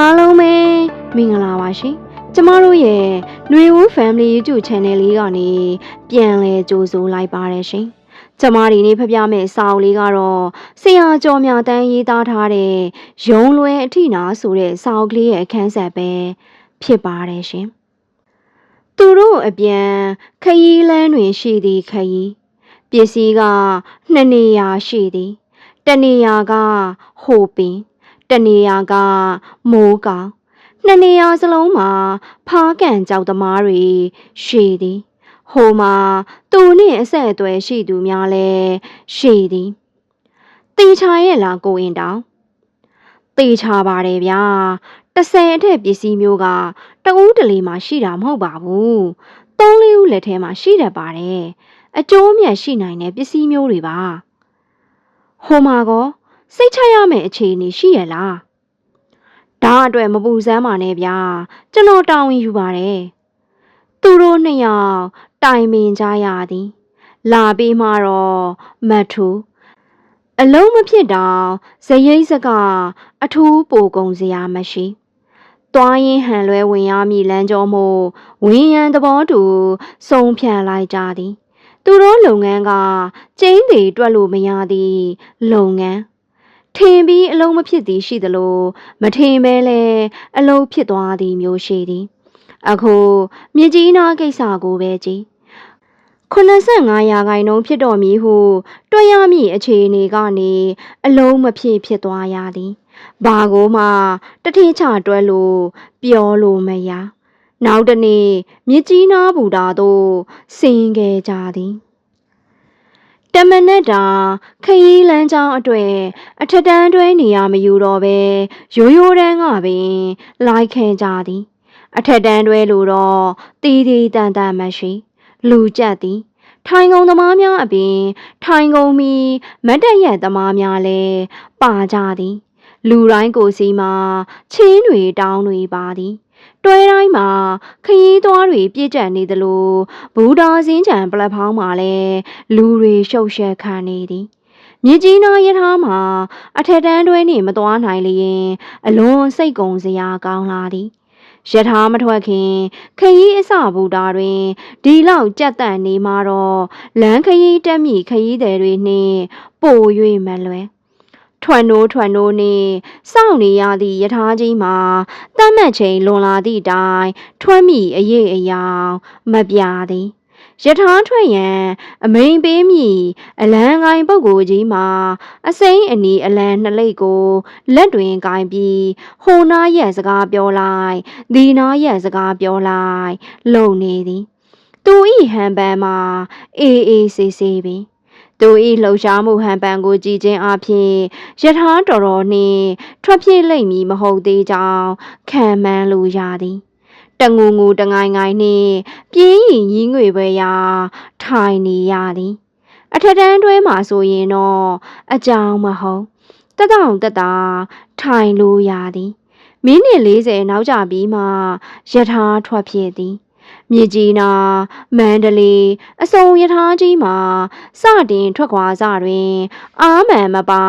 အားလုံးပဲမင်္ဂလာပါရှင်ကျမတို့ရဲ့ຫນွေဦး Family YouTube Channel လေးကနေပြန်လဲကြိုဆိုလိုက်ပါတယ်ရှင်ကျမဒီနေ့ဖပြမဲ့စာအုပ်လေးကတော့ဆရာကျော်မြတန်းရေးသားထားတဲ့ရုံလွယ်အထိနာဆိုတဲ့စာအုပ်ကလေးရဲ့အခန်းဆက်ပဲဖြစ်ပါတယ်ရှင်သူတို့အပြန်ခရီးလန်းတွင်ရှိသည့်ခရီးပစ္စည်းကနှစ်နေရာရှိသည်တစ်နေရာကဟိုပင် တနေရာကမိုးကောင်နှစ်နေရာစလုံးမှာဖားကန်ကြောက်သမားတွေရှည်သည်ဟိုမှာသူနှင့်အဆက်အသွယ်ရှိသူများလဲရှည်သည်တေချာရဲ့လားကိုရင်တောင်တေချာပါတယ်ဗျာ30အထက်ပစ္စည်းမျိုးကတဦးတလေမှရှိတာမဟုတ်ပါဘူးသုံးလေးဦးလက်ထဲမှာရှိတတ်ပါတယ်အကျိုးအမြတ်ရှိနိုင်တဲ့ပစ္စည်းမျိုးတွေပါဟိုမှာကော စိတ်ချရမယ့်အခြေအနေရှိရလားဒါအတွက်မပူစမ်းပါနဲ့ဗျာကျွန်တော်တောင်းဝင်ယူပါတယ်သူတို့နှစ်ယောက်တိုင်ပင်ကြရသည် လာပြီးမှတော့မတ်ထူအလုံးမဖြစ်တော့ဇရိတ်စကအထူးပိုကုန်စရာမရှိသွားရင်ဟန်လွဲဝင်ရမည်လမ်းကြောမှုဝင်းရန်သဘောတူစုံဖြန့်လိုက်ကြသည် သူတို့လုပ်ငန်းကကျင်းတွေတွက်လို့မရသည့်လုပ်ငန်း ထင်ပြီးအလုံးမဖြစ်သည်ရှိသလိုမထင်ပဲလဲအလုံးဖြစ်သွားသည်မျိုးရှိသည်အခုမြကြီးနားကိစ္စကိုပဲကြည့်85ရာခိုင်နှုန်းဖြစ်တော်မူဟုတွေ့ရမည့်အခြေအနေကနေအလုံးမဖြစ်ဖြစ်သွားရသည်ဘာကိုမှတထင်းချတွဲလို့ပြောလို့မရနောက်တနေ့မြကြီးနားဘူတာတို့ဆင်းခဲ့ကြသည်တ မနက်တာခရီးလမ်းကြောင်းအတွေ့အထက်တန်းတွဲနေရမယူတော့ပဲရိုးရိုးတန်းကပင်လိုက်ခဲကြသည်အထက်တန်းတွဲလို့တော့တီးတီးတန်တန်မရှိလူကြက်သည်ထိုင်ကုန်သမားများအပြင် ထိုင်ကုန်မီမတ်တက်ရက်သမားများလည်းပါကြသည် လူတိုင်းကိုစီမှာချင်းတွေတောင်းတွေပါသည် တွဲတိုင်းမှာခရီးသွားတွေပြည့်ကျက်နေသလိုဘူဒါစင်းချံပလက်ဖောင်းမှာလည်းလူတွေရှုပ်ရှက်ခံနေသည်မြစ်ကြီးနားရထားမှာအထက်တန်းတွဲနေမသွားနိုင်လျင်အလွန်စိတ်ကုံစရာကောင်းလာသည်ရထားမထွက်ခင်ခရီးအစဘူတာတွင်ဒီလောက်ကြက်တန့်နေမှာတော့လမ်းခရီးတက်မိခရီးသည်တွေနှင့်ပို၍မလွယ် ထွန်နိုးထွန်နိုးနှင့်စောင့်နေရသည့်ယထာကြီးမှာတတ်မှတ်ချိန်လွန်လာသည့်တိုင်ထွန်းမိအရေးအယောင်မပြသည်ယထာထွက်ရန်အမိန်ပေးမိအလံကိုင်ပုဂ္ဂိုလ်ကြီးမှာအစိမ်းအနီအလံနှစ်လိပ်ကိုလက်တွင်ကင်ပြီးဟိုနာရဲ့စကားပြောလိုက်ဒီနာရဲ့စကားပြောလိုက်လုံနေသည်သူဤဟန်ပန်မှာအေးအေးဆေးဆေးပင် သူဤလှုပ်ရှားမှုဟန်ပန်ကိုကြည်ခြင်းအပြင်ယထာတော်တော်နှင့်ထွက်ပြေးလိမ့်မည်မဟုတ်သေးကြောင်းခံမှန်းလိုရသည်တငူငူတငိုင်ငိုင်နှင့်ပြင်းရင်ကြီးငွေပဲရာထိုင်နေရသည်အထက်တန်းတွဲမှာဆိုရင်တော့အကြောင်းမဟုတ်တတောင်တတာထိုင်လို့ရသည်မိနစ်40နောက်ကျပြီးမှယထာထွက်ဖြစ်သည် မြစ်ကြီးနားမန္တလေးအစုံယထာကြီးမှာစတင်ထွက်ခွာစတွင် အာမန်မပါ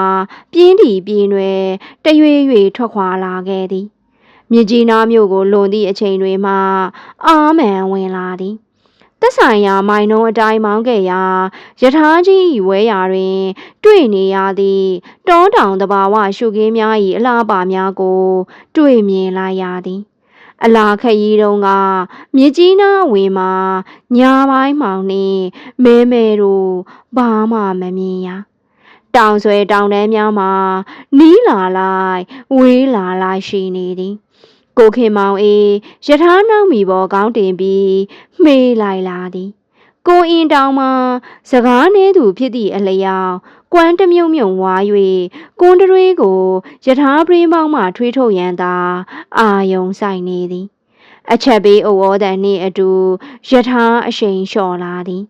ပြင်းတီပြင်းတွေတရွေရွေထွက်ခွာလာခဲ့သည်မြစ်ကြီးနားမြို့ကိုလွန်သည့်အချိန်တွေမှာအာမန်ဝင်လာသည်သက်ဆိုင်ရာမိုင်နှုံးအတိုင်းမောင်းခဲ့ရာယထာကြီး၏ဝဲရာတွင် တွေ့နေရသည့်တောတောင်တဘာဝရှုခင်းများ၏အလားပါများကို တွေ့မြင်လိုက်ရသည် အလာခရီးတုံးကမြစ်ကြီးနားဝေမှာညာပိုင်းမောင်နှင့်မဲမဲတို့ဘာမှမမြင်ရတောင်ဆွဲတောင်တန်းများမှာနီးလာလိုက်ဝေးလာလိုက်ရှိနေသည်ကိုခင်မောင်အေးယထာနောက်မီပေါ်ကောင်းတင်ပြီးမှေးလိုက်လာသည်ကိုအင်တောင်မှာစကားနှဲသူဖြစ်သည့်အလျောက် ကွမ်းတမြုံမြုံဝါ၍ကွန်းတရွေးကိုယထာပရင်းပေါင်းမှထွေးထုတ်ရန်သာအာယုံဆိုင်နေသည် အချက်ပေးဩဝါဒန်နှင့်အတူယထာအရှိန်လျှော့လာသည်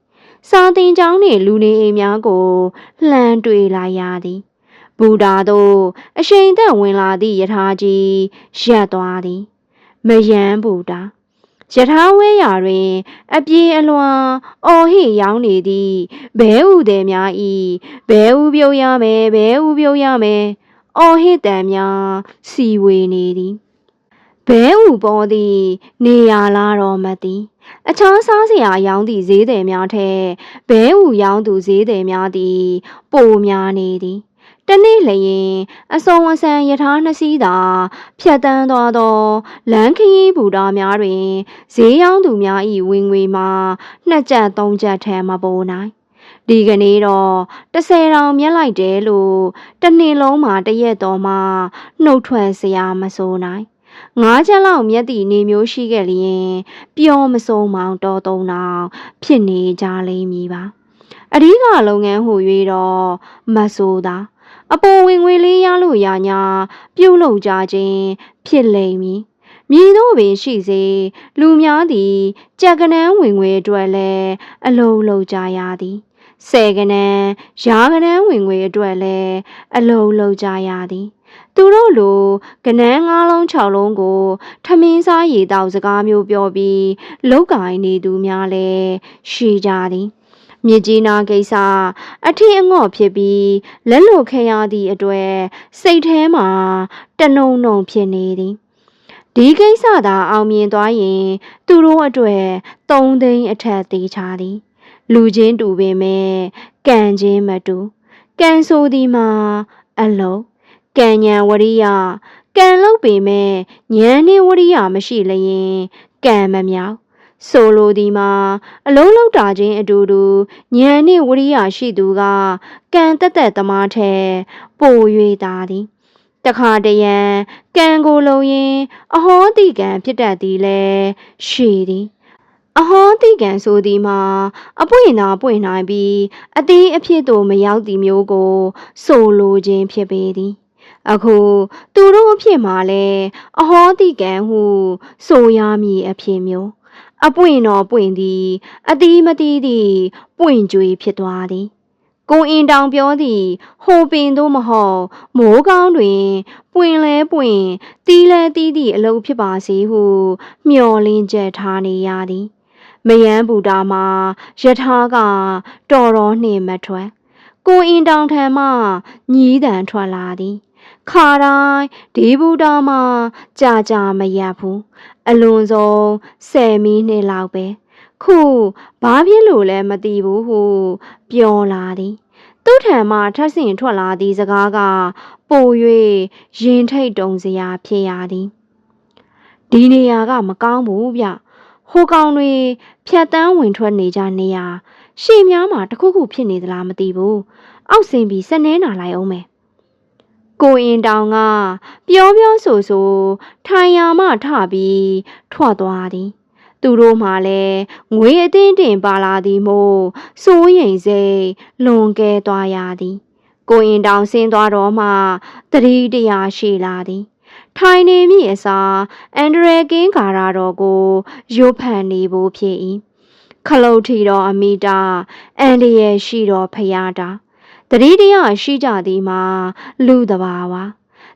စာသင်ကျောင်းနှင့်လူနေအိမ်များကိုလှမ်းတွေ့လိုက်ရသည်ဘူတာတို့အရှိန်သက်ဝင်လာသည့်ယထာကြီးရပ်သွားသည်မယမ်းဘူတာ ယထာဝဲရာတွင် အပြေအလွှာအော်ဟစ်ရောင်းနေသည်ဘဲဥသည်များဤဘဲဥပြုတ်ရမယ်ဘဲဥပြုတ်ရမယ်အော်ဟစ်တံများစီဝေနေသည်ဘဲဥပေါ်သည် နေရလားတော့မသိအခြားစားစရာရောင်းသည့်ဈေးသည်များထက်ဘဲဥရောင်းသူဈေးသည်များသည် ပိုများနေသည် တနေ့လျင်အစုံအစံယထာနှစ်စီးသာဖြတ်တန်းသွားသောလမ်းခရီးဘူတာများတွင်ဈေးရောင်းသူများ၏ဝင်ငွေမှာနှစ်ကျပ်သုံးကျပ်ထဲမပိုနိုင်ဒီကနေ့တော့30တောင်မြက်လိုက်တယ်လို့တစ်နှစ်လုံးမှာတရက်တော်မှနှုတ်ထွက်စရာမဆိုနိုင်ငါးချက်လောက်မြက်သည့်နေမျိုးရှိခဲ့လျင်ပျော်မစုံမောင်တော်သုံးတောင်ဖြစ်နေကြလိမ့်မည်ပါအဓိကလုပ်ငန်းဟူ၍တော့မဆိုးသာ အပေါ်ဝင်ငွေလေးရလို့ရညာပြုတ်လုံကြခြင်းဖြစ်လိမ့်မည်မြည်တော့ပင်ရှိစေလူများသည်ကြက်ကနန်းဝင်ငွေအတွက်လည်းအလုံးလုံးကြရသည်ဆယ်ကနန်းရာကနန်းဝင်ငွေအတွက်လည်းအလုံးလုံးကြရသည်သူတို့လိုကနန်း၅လုံး၆လုံးကိုထမင်းစားရည်တောက်စကားမျိုးပြောပြီးလောက်ကင်နေသူများလည်းရှိကြသည် မြစ်ကြီးနားကိစ္စအထီးအငေါ့ဖြစ်ပြီးလက်လွတ်ခဲရသည့်အတွက်စိတ်ထဲမှာတနုံနုံဖြစ်နေသည်ဒီကိစ္စသာအောင်မြင်သွားရင် သူတို့အတွက်၃သိန်းအထက်သေးချသည် လူချင်းတူပေမဲ့ကံချင်းမတူကံဆိုသည်မှာအလုံးကံညာဝရိယကံလို့ပေမဲ့ဉာဏ်နဲ့ဝရိယမရှိလျင်ကံမမြောက် ဆိုလိုသည်မှာအလုံးလုံးတာချင်းအတူတူဉာဏ်နှင့်ဝရိယရှိသူကကံတက်တက်သမားထဲပို၍သာသည်တခါတရံကံကိုလုံရင်အဟောတိကံဖြစ်တတ်သည်လဲရှိသည်အဟောတိကံဆိုသည်မှာအပွင့်သာပွင့်နိုင်ပြီးအသေးအဖြစ်သို့မရောက်သည်မျိုးကိုဆိုလိုခြင်းဖြစ်ပေသည်အခုသူတို့အဖြစ်မှာလဲအဟောတိကံဟုဆိုရမည်အဖြစ်မျိုး အပွင့်တော်ပွင့်သည် အတီးမတီးသည် ပွင့်ကြွေဖြစ်သွားသည်ကိုအင်တောင်ပြောသည် ဟိုပင်တို့မဟုတ်မိုးကောင်းတွင် ပွင့်လဲပွင့်တီးလဲတီးသည့်အလုပ်ဖြစ်ပါစေဟုမျှော်လင့်ချက်ထားနေရသည်မယန်းဘူတာမှာယထာကတော်တော်နှင့်မထွက်ကိုအင်တောင်ထံမှညီးတံထွက်လာသည် ခါတိုင်းဒီဘူတာမှာကြာကြာမရဘူးအလွန်ဆုံး10မိနစ်လောက်ပဲခုဘာဖြစ်လို့လဲမသိဘူးဟုပြောလာသည်သူ့ထံမှထပ်ဆင့်ထွက်လာသည့်စကားကပို၍ရင်ထိတ်တုံစရာဖြစ်ရသည်ဒီနေရာကမကောင်းဘူးဗျဟိုကောင်တွေဖြတ်တန်းဝင်ထွက်နေကြနေရရှေ့များမှာတခုခုဖြစ်နေသလားမသိဘူးအောက်ဆင်းပြီးစနေနာလိုက်အောင်မယ် ကိုရင်တောင်ကပြောပြောဆိုဆိုထိုင်ရာမှထပြီးထွက်သွားသည်သူတို့မှလည်းငွေအသင်းတင်ပါလာသည်မို့စိုးရိမ်စိတ်လွန်ကဲသွားရသည်ကိုရင်တောင်ဆင်းသွားတော့မှတတိတရားရှိလာသည်ထိုင်နေမိအစားအန်ဒရယ်ကင်းကာရာတော်ကိုရုပ်ဖန်နေဖို့ဖြစ်၏ခလုတ်ထီတော်အမိတာအန်ဒီရဲ့ရှိတော်ဖယားတာ တတိတရားရှိကြသည်မှာလူတဘာဝ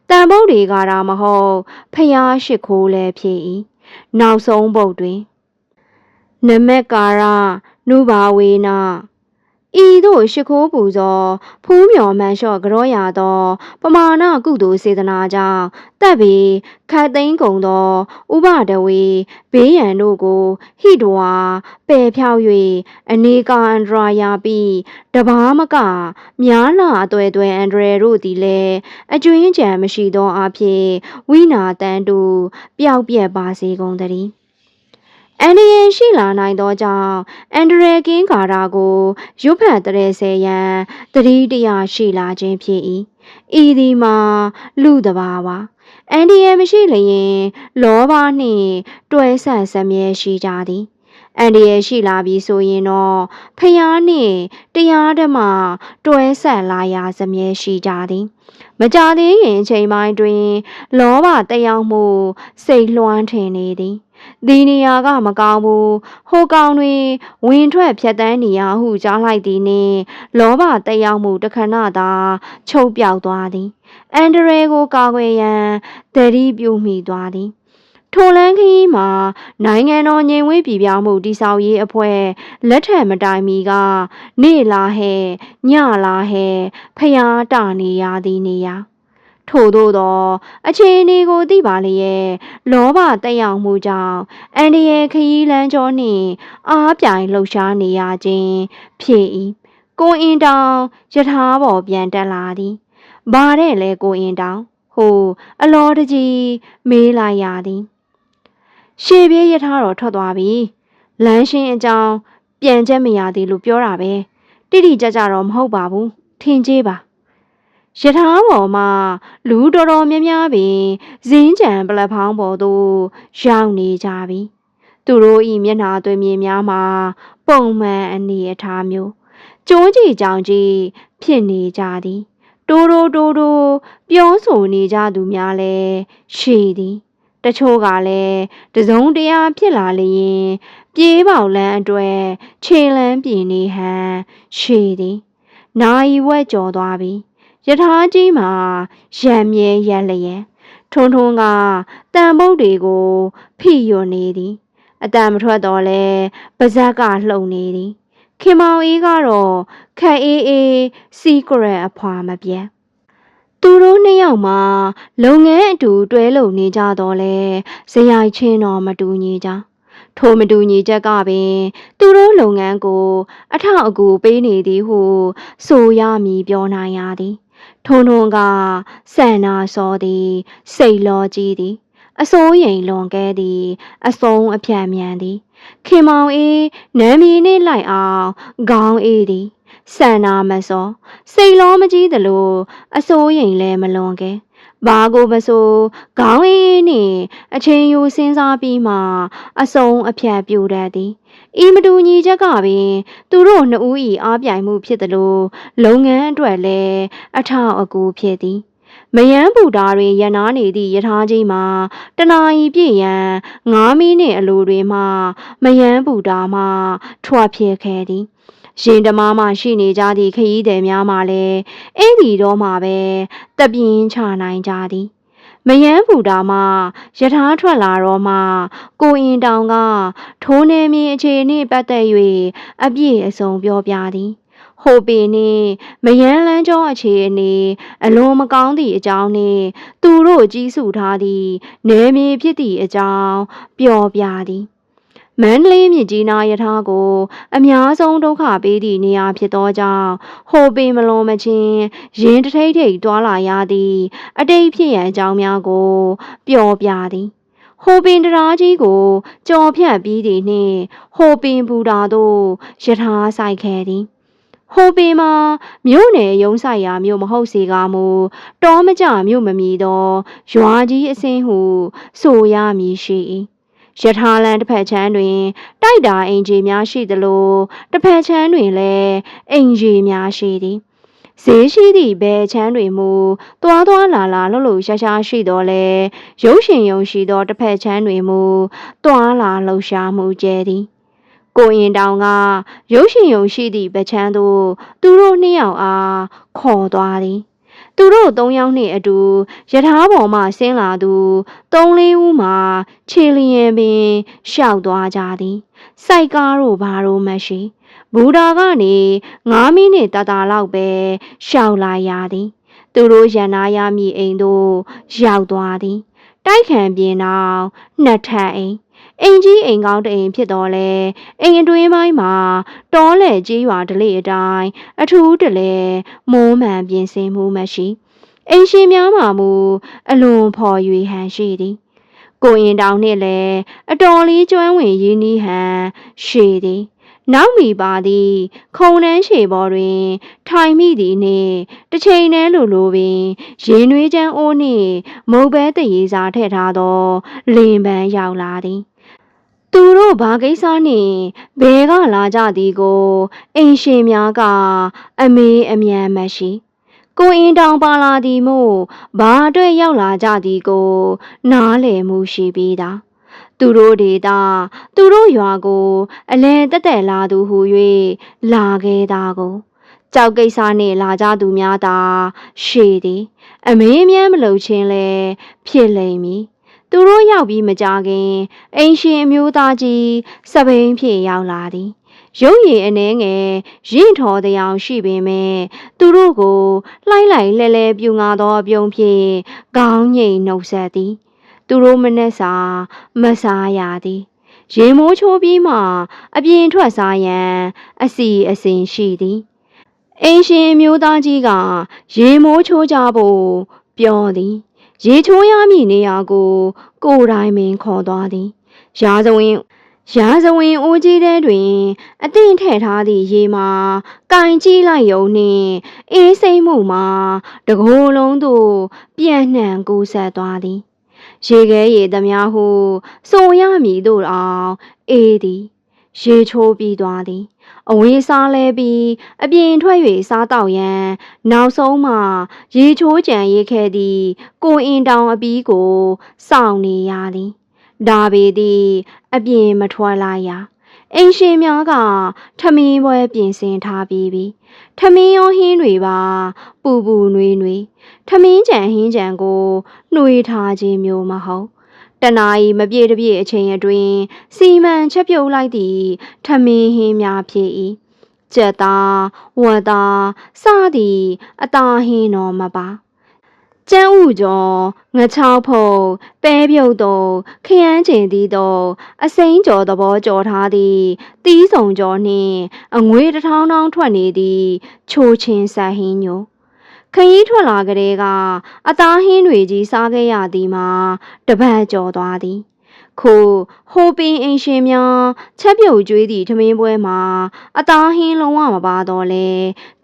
တန်ပုတ်တွေကားမဟုတ်ဖျားရှိခိုးလည်းဖြစ်၏နောက်ဆုံးပုတ်တွင်နမက်ကာရနုဘာဝေနာ ဤသို့ရှိခိုးပူဇော်ဖူးမြော်မှန်လျှော့ကြောရသော ပမာဏကုသိုလ်စေတနာကြောင့်တပ်ပြီးခတ်သိမ်းကုန်သော ဥပဒဝေဘေးရန်တို့ကိုဟိတဝါပယ်ဖြောက်၍အနေကအန္တရာယာပြီးတဘာမကများလာအသွဲသွဲအန္တရာတို့သည်လည်းအကျွင်းကြံမရှိသောအဖြစ်ဝိနာတန်တူပျောက်ပြက်ပါစေကုန်သတည်း အန်ဒီယန်ရှိလာနိုင်သောကြောင့်အန်ဒရယ်ကင်းကာရာကိုရွတ်ဖတ်တဲ့ဆယ်ရန်တတိတရားရှိလာခြင်းဖြစ်၏ဤသည်မှာလူတဘာဝအန်ဒီယန်မရှိလျင်လောဘနှင့်တွဲဆက်စမြဲရှိကြသည်အန်ဒီယရှိလာပြီဆိုရင်တော့ဖျားနှင့်တရားဓမ္မတွဲဆက်လာရာစမြဲရှိကြသည်မကြသေးခင်အချိန်ပိုင်းတွင် လောဘတယောက်မှု စိတ်လွှမ်းထင်နေသည် ဒီနေရာကမကောင်းဘူးဟိုကောင်တွေဝင်ထွက်ဖြတ်တန်းနေရဟုကြားလိုက်သည်နှင့်လောဘတက်ရောက်မှုတခဏသာချုပ်ပြောက်သွားသည်အန်ဒရဲကိုကာကွယ်ရန်တတိပြုမိသွားသည်ထိုလန်းခီးမှာနိုင်ငံတော်ငြိမ်ဝေးပြည်ပြောင်းမှုတိဆောက်ရေးအဖွဲ့လက်ထက်မတိုင်မီက နေလာဟဲ့ညလာဟဲ့ဖျားတနေရသည်နေရာ ထို့သောသောအခြေအနေကိုသိပါလျက်လောဘတက်ရောက်မှုကြောင့်အန်ဒီရဲ့ခရီးလမ်းကျောနှင့်အားပြိုင်လှုပ်ရှားနေရခြင်းဖြစ်၏ကိုအင်တောင်ယထာပေါ်ပြန်တက်လာသည်ဘာတဲ့လဲကိုအင်တောင်ဟိုအလောတကြီးမေးလိုက်ရသည်ရှေပြေးယထာတော်ထွက်သွားပြီလမ်းရှင်းအကြောင်းပြန်ချက်မရသေးလို့ပြောတာပဲတိတိကျကျတော့မဟုတ်ပါဘူးထင်ကြေးပါ ယထာပေါ်မှာလူတော်တော်များများပင်ဇင်းကြံပလက်ဖောင်းပေါ်သို့ရောက်နေကြပြီသူတို့ဤမျက်နှာသွင်းမြင်များမှာပုံမှန်အနေအထားမျိုးကျိုးကြည့်ကြောင်ကြည့်ဖြစ်နေကြသည်တိုးတိုးတိုးတိုးပြောဆိုနေကြသူများလည်းရှိသည်တချို့ကလည်းတစုံတရာဖြစ်လာလျင်ပြေးပေါလန်းအတွက်ခြေလန်းပြင်နေဟန်ရှိသည်နာယီဝက်ကြော်သွားပြီ ယထာကြီးမှာရံမြဲရက်လျက်ထွန်းထွန်းကတန်ပုတ်တွေကိုဖိယွနေသည်အတန်မထွက်တော့လဲပါဇက်ကလှုပ်နေသည်ခင်မောင်အေးကတော့ခက်အေးအေးစီကရက်အဖွာမပြတ်သူတို့နှစ်ယောက်မှာလုပ်ငန်းအတူတွဲလုံနေကြတော့လဲဇယိုက်ချင်းတော့မတူညီကြထိုမတူညီချက်ကပင် သူတို့လုပ်ငန်းကို အထောက်အကူပေးနေသည်ဟု ဆိုရမည်ပြောနိုင်ရသည် ထုံထုံကဆန္နာစောသည် စိတ်လောကြီးသည် အစိုးရိမ်လွန်ကဲသည် အဆုံးအဖြတ်မြန်သည် ခင်မောင်အေးနမ်းမီနှင့်လိုက်အောင်ခေါင်းအေးသည်ဆန္နာမစောစိတ်လောမကြီးသလိုအစိုးရိမ်လည်းမလွန်ကဲ ဘာကိုမဆိုခေါင်းအေးနှင့်အချိန်ယူစဉ်းစားပြီးမှအဆုံးအဖြတ်ပြူတတ်သည်ဤမတူညီချက်ကပင် သူတို့နှစ်ဦး၏အားပြိုင်မှုဖြစ်သလိုလုပ်ငန်းအတွက်လည်းအထောက်အကူဖြစ်သည်မယန်းဘူတာတွေရနာနေသည့်ယထာကြီးမှာတနာရီပြည့်ရန်9မိနစ်အလိုတွေမှမယန်းဘူတာမှထွက်ဖြစ်ခဲ့သည် ရင်တမားမှရှိနေကြသည့်ခရီးသည်များမှလည်းအဲ့ဒီတော့မှပဲတပြင်းချနိုင်ကြသည်မယန်းဘူတာမှယထာထွက်လာတော့မှကိုရင်တောင်ကထိုးနေမင်းအခြေအနေပတ်သက်၍အပြည့်အစုံပြောပြသည်ဟိုပင်နှင့်မယန်းလန်းကျောအခြေအနေအလွန်မကောင်းသည့်အကြောင်းနှင့်သူတို့ကြီးစုထားသည့်နေမြေဖြစ်သည့်အကြောင်းပြောပြသည် မန္တလေးမြစ်ကြီးနားယထာကို အများဆုံးဒုက္ခပေးသည့်နေရာဖြစ်သောကြောင့်ဟိုပင်မလွန်မချင်းရင်တထိတ်ထိတ်တွာလာရသည့်အတိတ်ဖြစ်ရန်အကြောင်းများကိုပြောပြသည်ဟိုပင်တရားကြီးကိုကြော်ဖြတ်ပြီးသည်နှင့်ဟိုပင်ဘူတာသို့ယထာဆိုင်ခဲ့သည်ဟိုပင်မှာမြို့နယ်ရုံးဆိုင်ရာမြို့မဟုတ်စေကားမူတောမကြမြို့မမီသောရွာကြီးအစင်းဟုဆိုရမည်ရှိ၏ ယထာလန်တစ်ဖက်ချမ်းတွင် တိုက်တာအင်ဂျီများရှိသလိုတစ်ဖက်ချမ်းတွင်လည်းအင်ဂျီများရှိသည်ဈေးရှိသည့်ဘဲချမ်းတွင်မူတွားတွားလာလာလှုပ်လှုပ်ရှားရှားရှိတော်လဲရုပ်ရှင်ယုံရှိသောတစ်ဖက်ချမ်းတွင်မူတွားလာလှုပ်ရှားမှုကျဲသည်ကိုရင်တောင်ကရုပ်ရှင်ယုံရှိသည့်ဗချမ်းသို့သူတို့နှစ်ယောက်အားခေါ်သွားသည် သူတို့သုံးယောက်နှင့်အတူယထာပေါ်မှဆင်းလာသူသုံးလေးဦးမှာခြေလျင်ပင်ရှောက်သွားကြသည်စိုက်ကားတို့ဘာတို့မရှိဘူတာကနေ9မိနစ်တာတာလောက်ပဲရှောက်လာရသည်သူတို့ရန်နာရမည်အိမ်သို့ရောက်သွားသည်တိုက်ခံပြင်းအောင်နှစ်ထပ်အိမ် အိမ်ကြီးအိမ်ကောင်းတအိမ်ဖြစ်တော်လဲအိမ်အတွင်းပိုင်းမှာတောလဲကြီးရွာဒလိအတိုင်းအထူးတလဲမိုးမှန်ပြင်ဆင်မှုမရှိအိမ်ရှင်များမှာမူအလွန်ဖော်၍ဟန်ရှိသည်ကိုရင်တောင်နှင့်လည်းအတော်လေးကျွမ်းဝင်ရင်းနှီးဟန်ရှိသည်နောက်မိပါသည်ခုံနှန်းရှေပေါ်တွင် ထိုင်မိသည်နှင့်တစ်ချိန်တည်းလိုလိုပင်ရင်နွေးချမ်းအိုးနှင့်မုတ်ပဲတရေစာထည့်ထားသောလင်ပန်းရောက်လာသည် သူတို့ဘာကိစ္စနှင့်ဘဲကလာကြသည်ကိုအိမ်ရှင်များက အမေးအမြန်မရှိကိုအင်းတောင်ပါလာသည်မို့ဘာအတွက်ရောက်လာကြသည်ကို နားလည်မှုရှိပြီးသားသူတို့ဒေတာသူတို့ရွာကို အလဲတက်တက်လာသူဟု၍လာခဲ့တာကိုကြောက်ကိစ္စနှင့်လာကြသူများသာရှေသည် အမေးမြန်းမလုပ်ချင်းလဲဖြစ်လိမ့်မည် သူတို့ရောက်ပြီးမကြခင်အိမ်ရှင်အမျိုးသားကြီးစပိန်ဖြေရောက်လာသည်ရုပ်ရည်အနေငယ်ရင့်ထော်တရားရှိပေမဲ့သူတို့ကိုလှိုက်လိုက်လဲလဲပြူငါသောအပြုံးဖြင့်ခေါင်းငိတ်နှုတ်ဆက်သည် သူတို့မနှက်စာမစားရသည်ရေမိုးချိုးပြီးမှအပြင်ထွက်စားရန်အစီအစဉ်ရှိသည်အင်းရှင်အမျိုးသားကြီးကရေမိုးချိုးကြဖို့ပြောသည် ရေချိုးရမည့်နေရာကို ကိုယ်တိုင်ပင်ခေါ်သွားသည်ရာဇဝင်ရာဇဝင်အိုးကြီးတဲတွင် အသင့်ထည့်ထားသည့်ရေမှာကင်ကြည့်လိုက်ယုံနှင့်အေးစိမ့်မှုမှာတကိုယ်လုံးသို့ပြန့်နှံ့ကူးဆက်သွားသည်ရေခဲရည်သမျှဟုဆိုရမည်တို့အောင်အေးသည် ရေချိုးပြီးသွားသည် အဝေးစားလဲပြီးအပြင်ထွက်၍စားတော့ရန်နောက်ဆုံးမှရေချိုးကြံရိတ်ခဲ့သည့်ကိုအင်တောင်အပီးကိုစောင့်နေရသည်ဒါပေသည် အပြင်မထွက်လာရအိမ်ရှင်များကထမင်းပွဲပြင်ဆင်ထားပြီးပြီထမင်းရောဟင်းတွေပါ ပူပူနွေးနွေးထမင်းကြံဟင်းကြံကိုနှွေထားခြင်းမျိုးမဟုတ် တနာရီမပြည့်တပြည့်အချိန်အတွင်းစီမံချက်ပြုတ်လိုက်သည့်ထမင်းဟင်းများဖြစ်၏ကြက်သားဝက်သားစသည်အသားဟင်းတော်မပါကျန်းဥကျော်ငချောက်ဖုတ်ပဲပြုတ်တော်ခရမ်းကျင်သည်တော်အစိမ်းကျော်သဘောကျော်ထားသည်တီးဆောင်ကျော်နှင့်အငွေတစ်ထောင်းထောင်းထွက်နေသည်ချိုချင်းဆက်ဟင်းညို ခရီးထွက်လာကလေးကအသားဟင်းတွေကြီးစားခဲ့ရသည်မှာတပတ်ကျော်သွားသည်ခိုဟိုပင်အင်ရှင်များချက်ပြုတ်ကျွေးသည့်ထမင်းပွဲမှာအသားဟင်းလုံးဝမပါတော့လဲ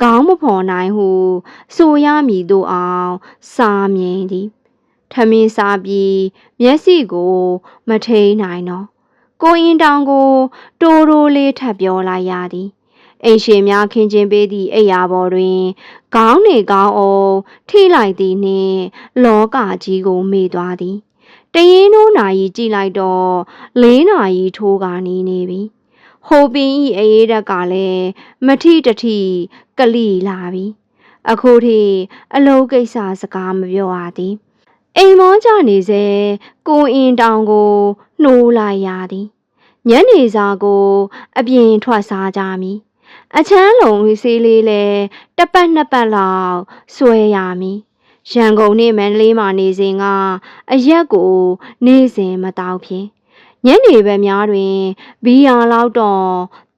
ခေါင်းမဖော်နိုင်ဟုဆိုရမည်တို့အောင်စားမြင်သည်ထမင်းစားပြီးမျက်စိကိုမထိန်နိုင်တော့ကိုရင်တောင်ကိုတိုးတိုးလေးထပ်ပြောလိုက်ရသည် အိမ်ရှင်များခင်းချင်းပေးသည့်အိယာပေါ်တွင်ခေါင်းနေကောင်းအောင်ထိလိုက်သည်နှင့်လောကကြီးကိုမေ့သွားသည်တရင်နိုးနာရီကြည့်လိုက်တော့လေးနာရီထိုးကနေနေပြီဟိုပင်ဤအေးဓာတ်ကလည်းမထိတထိကလိလာပြီအခုထိအလုံးကိစ္စစကားမပြောရသည်အိမ်မောကြနေစေကိုအင်တောင်ကိုနှိုးလိုက်ရသည်ညနေစာကို အပြင်ထွက်စားကြမည် အချမ်းလုံးဝေးစေးလေးလဲတစ်ပတ်နှစ်ပတ်လောက်ဆွဲရမည်ရန်ကုန်နဲ့မန္တလေးမှာနေစဉ်ကအရက်ကိုနေစဉ်မတောက်ဖြင့်ညနေဘက်များတွင်ဘီယာလောက်တော့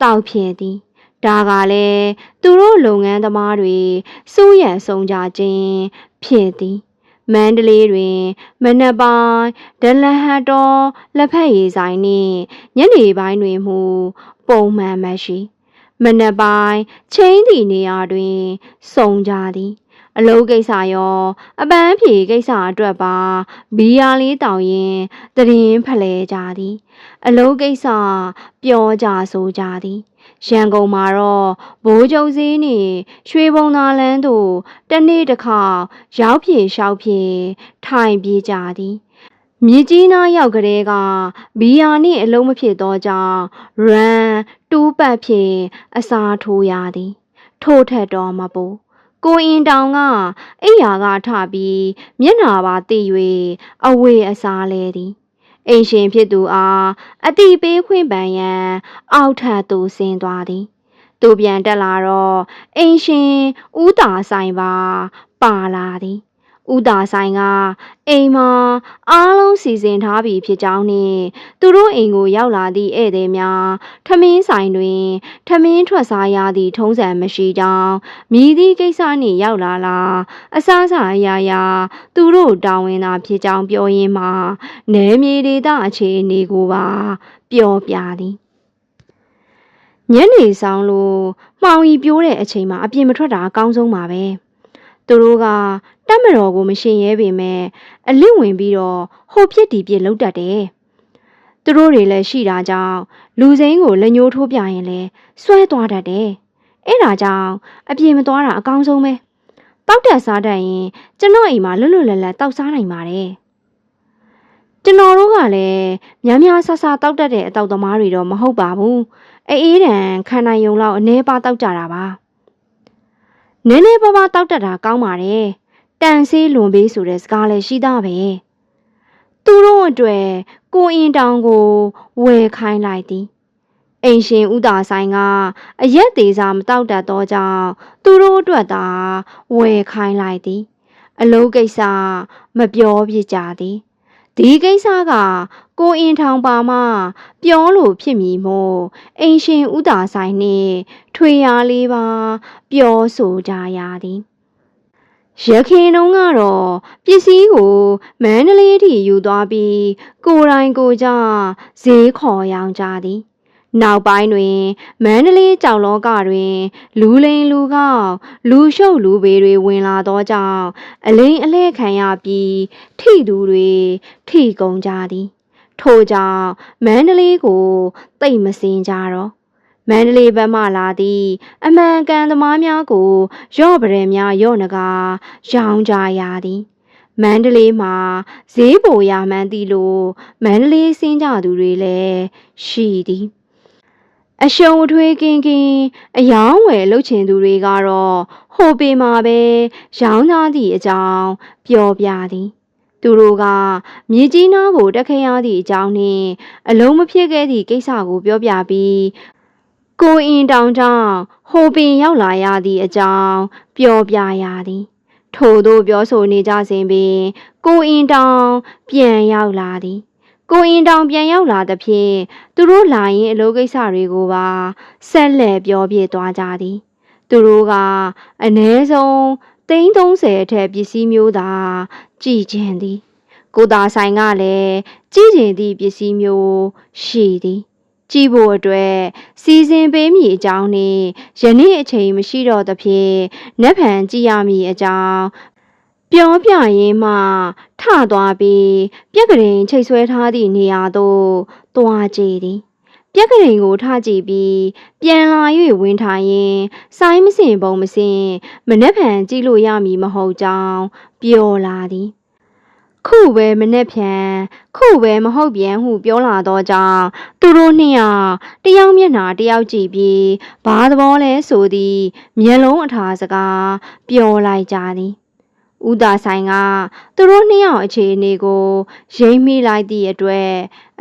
တောက်ဖြင့်သည်ဒါကလည်းသူတို့လုပ်ငန်းသမားတွေစိုးရံဆုံးကြခြင်းဖြစ်သည်မန္တလေးတွင် မနက်ပိုင်းဒလဟတ်တော်လက်ဖက်ရည်ဆိုင်နှင့်ညနေပိုင်းတွင်မူပုံမှန်မရှိ မနက်ပိုင်းချင်းသည့်နေရာတွင်စုံကြသည်အလုပ်ကိစ္စရောအပန်းဖြေကိစ္စအတွက်ပါဘီယာလေးတောင်းရင်တရင်ဖလဲကြသည် အလုပ်ကိစ္စပြောကြဆိုကြသည်ရန်ကုန်မှာတော့ဘိုးကျုံစည်းနှင့်ရွှေဘုံသာလန်းတို့တနေ့တစ်ခါရောက်ဖြေလျှောက်ဖြေထိုင်ပြေးကြသည် မြစ်ကြီးနားရောက်ကလေးကဘီယာနှင့်အလုံးမဖြစ်သောကြောင့်ရန်တူးပတ်ဖြင့်အစာထိုးရသည် ထို့ထက်တော့မပူကိုအင်တောင်ကအိယာကထပြီးမျက်နာပါတိ၍အဝေးအစားလဲသည်အိမ်ရှင်ဖြစ်သူအားအတိပေးခွင့်ပန်ရန်အောက်ထပ်သို့ဆင်းသွားသည်သူပြန်တက်လာတော့အိမ်ရှင်ဦးတာဆိုင်ပါပါလာသည် ဦးတာဆိုင်ကအိမ်မှာအားလုံးစီစဉ်ထားပြီဖြစ်ကြောင်းနှင့်သူတို့အိမ်ကိုရောက်လာသည့်ဧည့်သည်များထမင်းဆိုင်တွင်ထမင်းထွက်စားရသည့်ထုံးစံမရှိကြောင်းမြည်သည့်ကိစ္စနှင့်ရောက်လာလားအစားအစာအရာရာသူတို့တာဝန်သာဖြစ်ကြောင်းပြောရင်းမှာနယ်မြေဒေသအခြေအနေကိုပါပြောပြသည်ညနေဆောင်လို့မှောင်ရီပြိုးတဲ့အချိန်မှာအပြင်မထွက်တာအကောင်းဆုံးပါပဲသူတို့က တက်မတော်ကိုမရှင်ရဲပေမဲ့အလင့်ဝင်ပြီးတော့ဟိုပြစ်ဒီပြစ်လှုပ်တတ်တယ်သူတို့တွေလည်းရှိတာကြောင့်လူစိမ်းကိုလက်ညှိုးထိုးပြရင်လည်းစွဲသွားတတ်တယ်အဲ့ဒါကြောင့်အပြင်မသွားတာအကောင်းဆုံးပဲတောက်တက်စားတတ်ရင်ကျွန်တော်အိမ်မှာလွတ်လွတ်လပ်လပ်တောက်စားနိုင်ပါတယ်ကျွန်တော်တို့ကလည်းများများဆဆတောက်တတ်တဲ့အတောက်သမားတွေတော့မဟုတ်ပါဘူးအေးအေးတန်ခံနိုင်ုံလောက်အနေပါတောက်ကြတာပါနည်းနည်းပါးပါးတောက်တတ်တာကောင်းပါတယ် တန်ဆေးလွန်ပေးဆိုတဲ့စကားလည်းရှိသားပဲသူတို့အတွက်ကိုအင်တောင်ကိုဝယ်ခိုင်းလိုက်သည်အိမ်ရှင်ဥတာဆိုင်ကအရက်သေးစာမတောက်တတ်သောကြောင့်သူတို့အတွက်သာဝယ်ခိုင်းလိုက်သည် အလုံးကိစ္စမပြောပြကြသည်ဒီကိစ္စကကိုအင်ထောင်ပါမှပြောလို့ဖြစ်မည်မို့အိမ်ရှင်ဥတာဆိုင်နှင့်ထွေရလေးပါ ပြောဆိုကြရသည် ရခင်တုန်းကတော့ပစ္စည်းကိုမန္တလေးထိယူသွားပြီး ကိုယ်တိုင်ကိုယ်ကြဈေးခေါ်ရောင်းကြသည်နောက်ပိုင်းတွင်မန္တလေးကြောက်လောကတွင် လူလိန်လူကောက်လူရှုပ်လူပေတွေဝင်လာသောကြောင့်အလိန်အလဲခံရပြီးထိသူတွေထိကုန်ကြသည်ထို့ကြောင့်မန္တလေးကိုတိတ်မစင်ကြတော့ မန္တလေးဘက်မှလာသည့်အမှန်ကန်သမားများကိုရော့ပရဲများရော့နဂါရောင်းကြရသည်မန္တလေးမှာဈေးပိုရမှန်းသိလို့မန္တလေးစင်းကြသူတွေလည်းရှိသည်အရှုံအထွေးကင်းကင်းအယောင်းဝယ်လှုပ်ချင်သူတွေကတော့ဟိုပေမှာပဲရောင်းသားသည့်အကြောင်းပြောပြသည်သူတို့ကမြေကြီးနားကိုတက်ခရသည့်အကြောင်းနှင့်အလုံးမဖြစ်ခဲ့သည့်ကိစ္စကိုပြောပြပြီး ကိုအင်တောင်ကြောင့်ဟိုပင်ရောက်လာရသည့်အကြောင်းပြောပြရသည်ထို့သောပြောဆိုနေကြစဉ်ပင်ကိုအင်တောင်ပြန်ရောက်လာသည်ကိုအင်တောင်ပြန်ရောက်လာသဖြင့်သူတို့လာရင်အလုပ်ကိစ္စတွေကိုပါဆက်လက်ပြောပြသွားကြသည် သူတို့ကအ ਨੇ ဆုံးသိန်း30အထက်ပစ္စည်းမျိုးသာကြည်ကျင်သည် ကိုသာဆိုင်ကလည်းကြည်ကျင်သည့်ပစ္စည်းမျိုးရှိသည် ကြည့်ဖို့အတွက်စီစဉ်ပေးမည်အကြောင်းနှင့်ယနေ့အချိန်မရှိတော့သဖြင့်နက်ဖြန်ကြည့်ရမည်အကြောင်းပြောပြရင်းမှထသွားပြီးပြက်ကလေးချိတ်ဆွဲထားသည့်နေရာသို့သွားကြည့်သည်ပြက်ကလေးကိုထကြည့်ပြီးပြန်လာ၍ဝင်ထိုင်ရင်စိုင်းမစင်ပုံမစင်မနှက်ဖန်ကြည့်လို့ရမည်မဟုတ်ကြောင်းပြောလာသည် ခုပဲမနှက်ဖြန်ခုပဲမဟုတ်ပြန်ဟုပြောလာတော့ကြောင့်သူတို့နှစ်ယောက်တယောက်မျက်နှာတယောက်ကြည့်ပြီးဘာသဘောလဲဆိုသည်မျက်လုံးအထာစကားပြောလိုက်ကြသည်ဦးသာဆိုင်ကသူတို့နှစ်ယောက်အခြေအနေကိုရိမ့်မိလိုက်သည့်အတွက်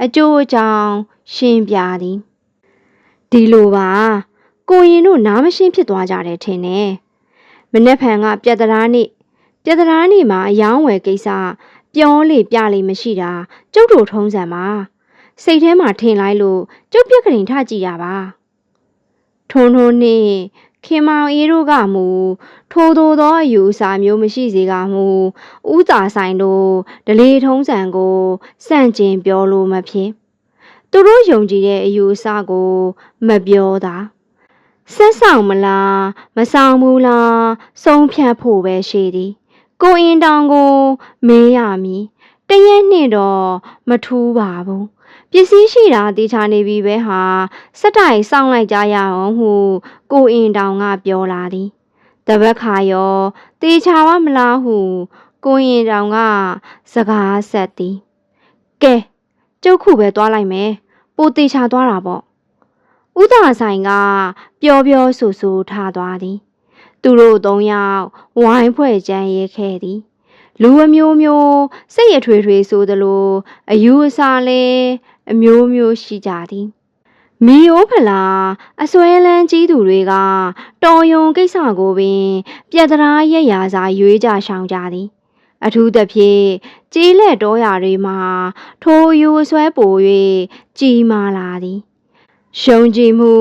အကျိုးအကြောင်းရှင်းပြသည်ဒီလိုပါကိုရင်တို့နားမရှင်းဖြစ်သွားကြတယ်ထင်တယ်မနေ့ဖန်ကပြက်တရာနေ့ပြက်တရာနေ့မှာအယောင်းဝယ်ကိစ္စ ပြောလေပြလေမရှိတာကျုပ်တို့ထုံးစံပါစိတ်ထဲမှာထင်လိုက်လို့ကျုပ်ပြက်ကလေးထကြည့်ရပါထုံထုံနှင့်ခင်မောင်အေးတို့ကမူထိုးထိုးသောအယူအဆမျိုးမရှိစေကမူဥသာဆိုင်တို့ဒလေထုံးစံကိုစန့်ကျင်ပြောလို့မဖြစ်သူတို့ယုံကြည်တဲ့အယူအဆကို မပြောတာဆက်ဆောင်မလားမဆောင်ဘူးလားစုံဖြတ်ဖို့ပဲရှိသည် ကိုအင်တောင်ကိုမေးရမည်တရက်နှစ်တော့မထူးပါဘူးပစ္စည်းရှိတာတေချာနေပြီပဲဟာစက်တိုင်စောင့်လိုက်ကြရအောင်ဟု ကိုအင်တောင်ကပြောလာသည်တပတ်ခါရောတေချာပါမလားဟု ကိုရင်တောင်ကစကားဆက်သည်ကဲကျုပ်ခုပဲသွားလိုက်မယ်ပိုတေချာသွားတာပေါ့ဥဒဆိုင်ကပျော်ပျော်ဆူဆူထားသွားသည် သူတို့သုံးယောက်ဝိုင်းဖွဲ့ကြံရဲခဲ့သည်လူအမျိုးမျိုးစိတ်အထွေထွေဆိုသလိုအယူအဆလည်းအမျိုးမျိုးရှိကြသည်မီယိုးဖလာအစွဲလန်းကြီးသူတွေကတော်ယုံကိစ္စကိုပင်ပြက်တရာရက်ရာစာရွေးကြရှောင်ကြသည်အထူးသဖြင့်ကြေးလက်တော်ရာတွေမှာထိုယူဆွဲပို၍ကြီးမားလာသည်ရှုံကြည်မှု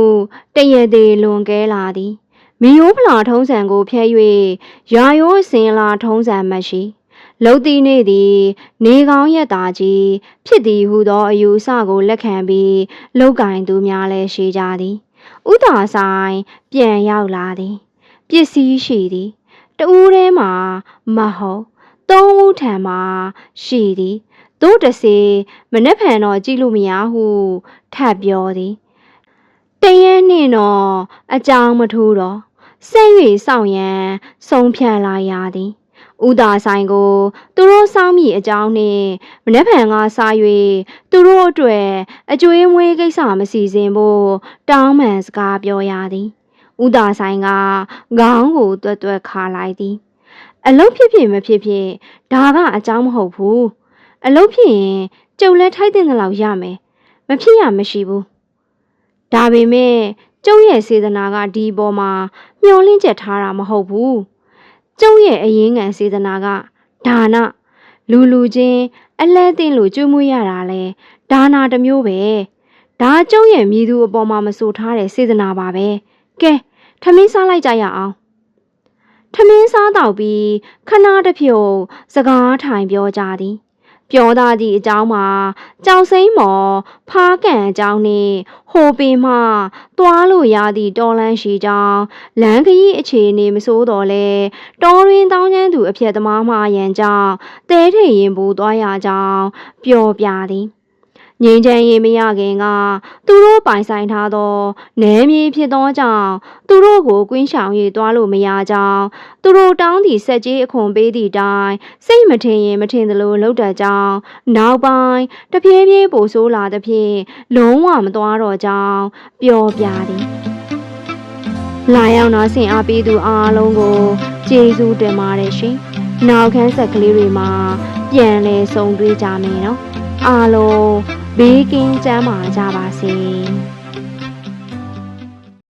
တရသေးလွန်ကဲလာသည် မီယိုးဖလာထုံးစံကိုဖျဲ၍ရာရိုးစင်လာထုံးစံမရှိလုံတီနေသည် နေကောင်းရက်သာကြီးဖြစ်သည်ဟုသောအယူအဆကိုလက်ခံပြီးလောက်ကင်သူများလည်းရှိကြသည်ဥသာဆိုင်ပြန်ရောက်လာသည် ပစ္စည်းရှိသည်တဦးထဲမှာမဟုတ်သုံးဦးထံမှာရှိသည်တို့တစေမနှက်ဖန်တော့ကြည့်လို့မရဟုထပ်ပြောသည်တရက်နှင့်တော့အကြောင်းမထူးတော့ ဆက်၍စောင့်ရန်ဆုံးဖြတ်လာရသည်ဥဒါဆိုင်ကို သူတို့စောင်းမိအကြောင်းနှင့်မနှက်ဖန်ကစား၍သူတို့အတွက်အကျွေးမွေးကိစ္စမစီစဉ်ဖို့တောင်းပန်စကားပြောရသည်ဥဒါဆိုင်ကခေါင်းကိုတွတ်တွတ်ခါလိုက်သည် အလုတ်ဖြစ်ဖြစ်မဖြစ်ဖြစ်ဒါကအကြောင်းမဟုတ်ဘူးအလုတ်ဖြစ်ရင်ကြုံလဲထိုက်တဲ့လောက်ရမယ်မဖြစ်ရမရှိဘူးဒါပေမဲ့ကျုံရဲ့စေတနာကဒီအပေါ်မှာ မျောလင့်ချက်ထားတာမဟုတ်ဘူးကျုံရဲ့အရင်ငံစေတနာကဒါနလူလူချင်းအလဲတင်လို့ကျွေးမွေးရတာလဲဒါနာတစ်မျိုးပဲဒါကျုံရဲ့မြည်သူအပေါ်မှာမဆိုထားတဲ့စေတနာပါပဲကဲထမင်းစားလိုက်ကြရအောင်ထမင်းစားတော့ပြီးခဏတစ်ဖြုတ်စကားထိုင်ပြောကြသည် ပြောသားသည့်အကြောင်းမှာကြောင်စိမ့်မော်ဖားကန်အကြောင်းနှင့်ဟိုပင်မှသွားလို့ရသည့်တော်လန်းရှိကြောင်းလမ်းခရီးအခြေအနေမဆိုးတော့လဲတော်ရင်းတောင်းချမ်းသူအဖြစ်သမားမှရန်ကြောင်းတဲထိတ်ရင်ပူသွားရကြောင်းပြောပြသည် ငင်းချမ်းရင်မရခင်က သူတို့ပိုင်ဆိုင်ထားသောနဲမြေဖြစ်သောကြောင့်သူတို့ကိုကွင်းဆောင်၍သွားလို့မရကြောင်းသူတို့တောင်းသည့်ဆက်ကြီးအခွန်ပေးသည့်တိုင်စိတ်မထင်ရင်မထင်သလိုလှုပ်တတ်ကြောင်းနောက်ပိုင်းတပြေးပြေးပိုဆိုးလာသဖြင့်လုံးဝမသွားတော့ကြောင်းပြောပြသည်လာရောက်နာဆင်အားပေးသူအားလုံးကိုကျေးဇူးတင်ပါတယ်ရှင်နောက်ခန်းဆက်ကလေးတွေမှာပြန်လဲဆုံတွေ့ကြမယ်နော်အားလုံး ဘေးကင်းကျန်းမာကြပါစေ